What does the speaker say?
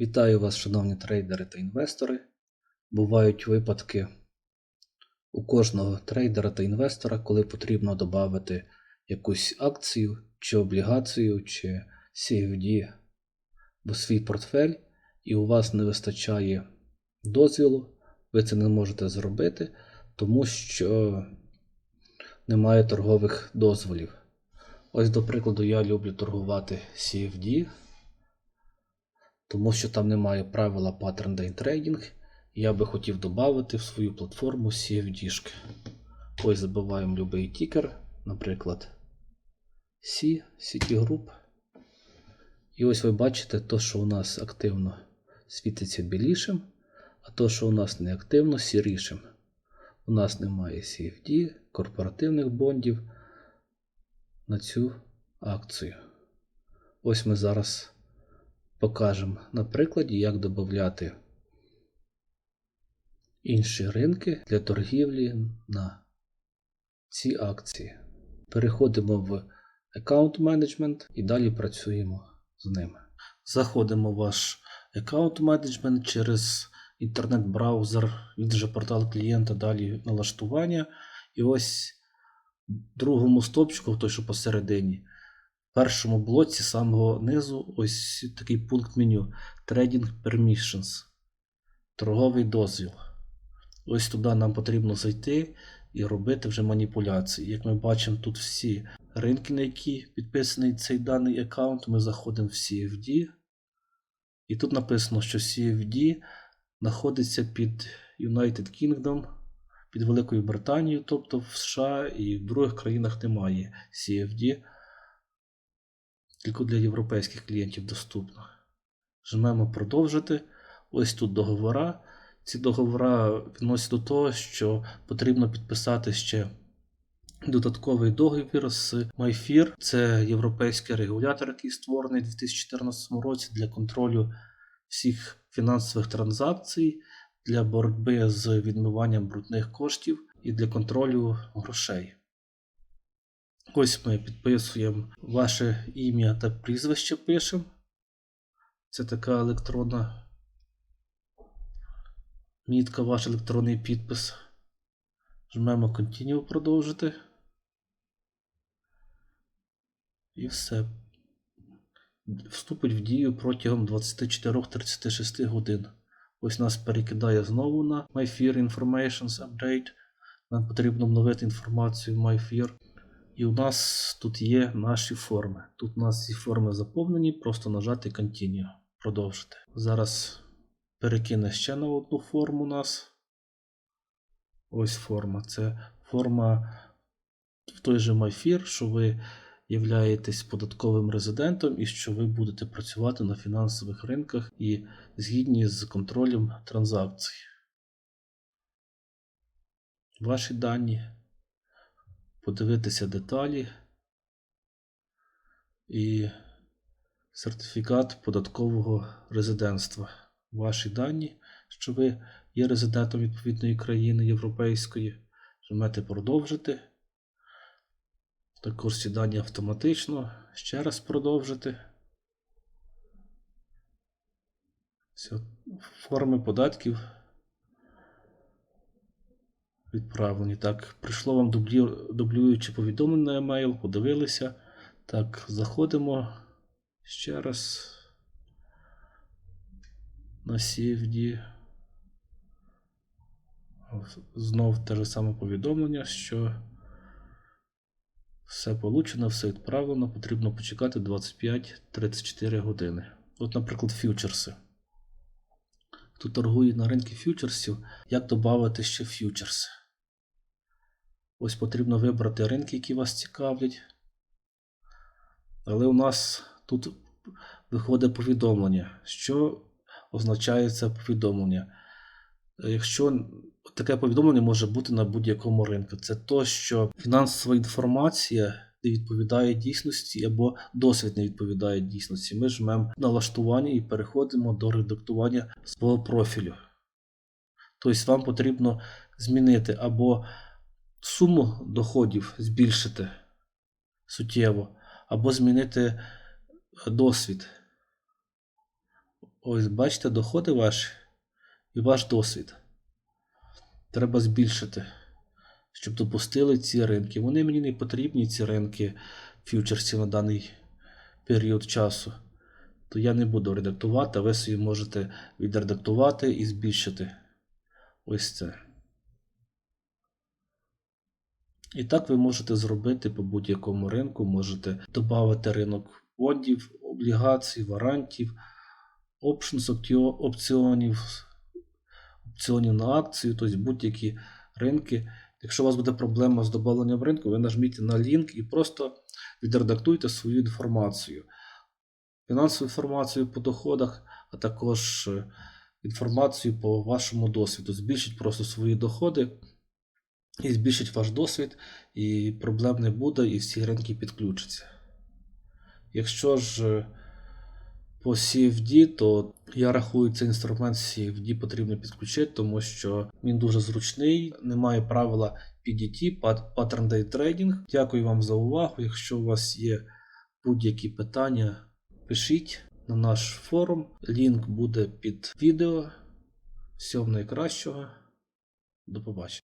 Вітаю вас, шановні трейдери та інвестори. Бувають випадки у кожного трейдера та інвестора, коли потрібно додати якусь акцію чи облігацію, чи CFD в свій портфель, і у вас не вистачає дозвілу, ви це не можете зробити, тому що немає торгових дозволів. Ось, до прикладу, я люблю торгувати CFD тому що там немає правила Pattern Day Trading. Я би хотів додати в свою платформу CFD-шки. Ось забиваємо будь-який тікер, наприклад, C, Citigroup. І ось ви бачите, то, що у нас активно світиться білішим, а то, що у нас не активно, сірішим. У нас немає CFD, корпоративних бондів на цю акцію. Ось ми зараз покажемо на прикладі, як додати інші ринки для торгівлі на ці акції. Переходимо в Account Management і далі працюємо з ними. Заходимо в ваш Account Management через інтернет-браузер, від же портал клієнта, далі налаштування. І ось в другому стопчику, той, що посередині, першому блоці самого низу ось такий пункт меню Trading Permissions. Торговий дозвіл. Ось туди нам потрібно зайти і робити вже маніпуляції. Як ми бачимо, тут всі ринки, на які підписаний цей даний аккаунт, ми заходимо в CFD. І тут написано, що CFD знаходиться під United Kingdom, під Великою Британією, тобто в США і в других країнах немає CFD тільки для європейських клієнтів доступно. Жмемо продовжити. Ось тут договора. Ці договори відносять до того, що потрібно підписати ще додатковий договір з MyFIR. Це європейський регулятор, який створений у 2014 році для контролю всіх фінансових транзакцій, для боротьби з відмиванням брудних коштів і для контролю грошей. Ось ми підписуємо ваше ім'я та прізвище пишемо. Це така електронна мітка, ваш електронний підпис. Жмемо Continue продовжити. І все. Вступить в дію протягом 24-36 годин. Ось нас перекидає знову на MyFear Informations Update. Нам потрібно обновити інформацію в MyFear. І у нас тут є наші форми. Тут у нас ці форми заповнені, просто нажати Continue. Продовжити. Зараз перекине ще на одну форму у нас. Ось форма. Це форма в той же MyFear, що ви являєтесь податковим резидентом і що ви будете працювати на фінансових ринках і згідні з контролем транзакцій. Ваші дані подивитися деталі і сертифікат податкового резидентства. Ваші дані, що ви є резидентом відповідної країни європейської. Жмете продовжити. Також ці дані автоматично. Ще раз продовжити. Все. Форми податків відправлені. Так, прийшло вам дублю... дублююче повідомлення на емейл, подивилися. Так, заходимо ще раз на CFD. Знов те ж саме повідомлення, що все получено, все відправлено, потрібно почекати 25-34 години. От, наприклад, фьючерси. Хто торгує на ринку фьючерсів, як додати ще фьючерси? Ось потрібно вибрати ринки, які вас цікавлять. Але у нас тут виходить повідомлення, що означає це повідомлення. Якщо таке повідомлення може бути на будь-якому ринку, це то, що фінансова інформація не відповідає дійсності або досвід не відповідає дійсності. Ми жмемо налаштування і переходимо до редактування свого профілю. Тобто вам потрібно змінити або суму доходів збільшити суттєво, або змінити досвід. Ось, бачите, доходи ваші і ваш досвід. Треба збільшити, щоб допустили ці ринки. Вони мені не потрібні, ці ринки фьючерсів на даний період часу. То я не буду редактувати, а ви собі можете відредактувати і збільшити ось це. І так ви можете зробити по будь-якому ринку. Можете додати ринок фондів, облігацій, варантів, options, опціонів, опціонів на акцію, тобто будь-які ринки. Якщо у вас буде проблема з додаванням ринку, ви нажміть на лінк і просто відредактуйте свою інформацію. Фінансову інформацію по доходах, а також е, інформацію по вашому досвіду. Збільшіть просто свої доходи і збільшить ваш досвід, і проблем не буде, і всі ринки підключаться. Якщо ж е, по CFD, то я рахую цей інструмент CFD потрібно підключити, тому що він дуже зручний, немає правила PDT, Pat- Pattern Day Trading. Дякую вам за увагу. Якщо у вас є будь-які питання, пишіть на наш форум. Лінк буде під відео. Всього найкращого. До побачення.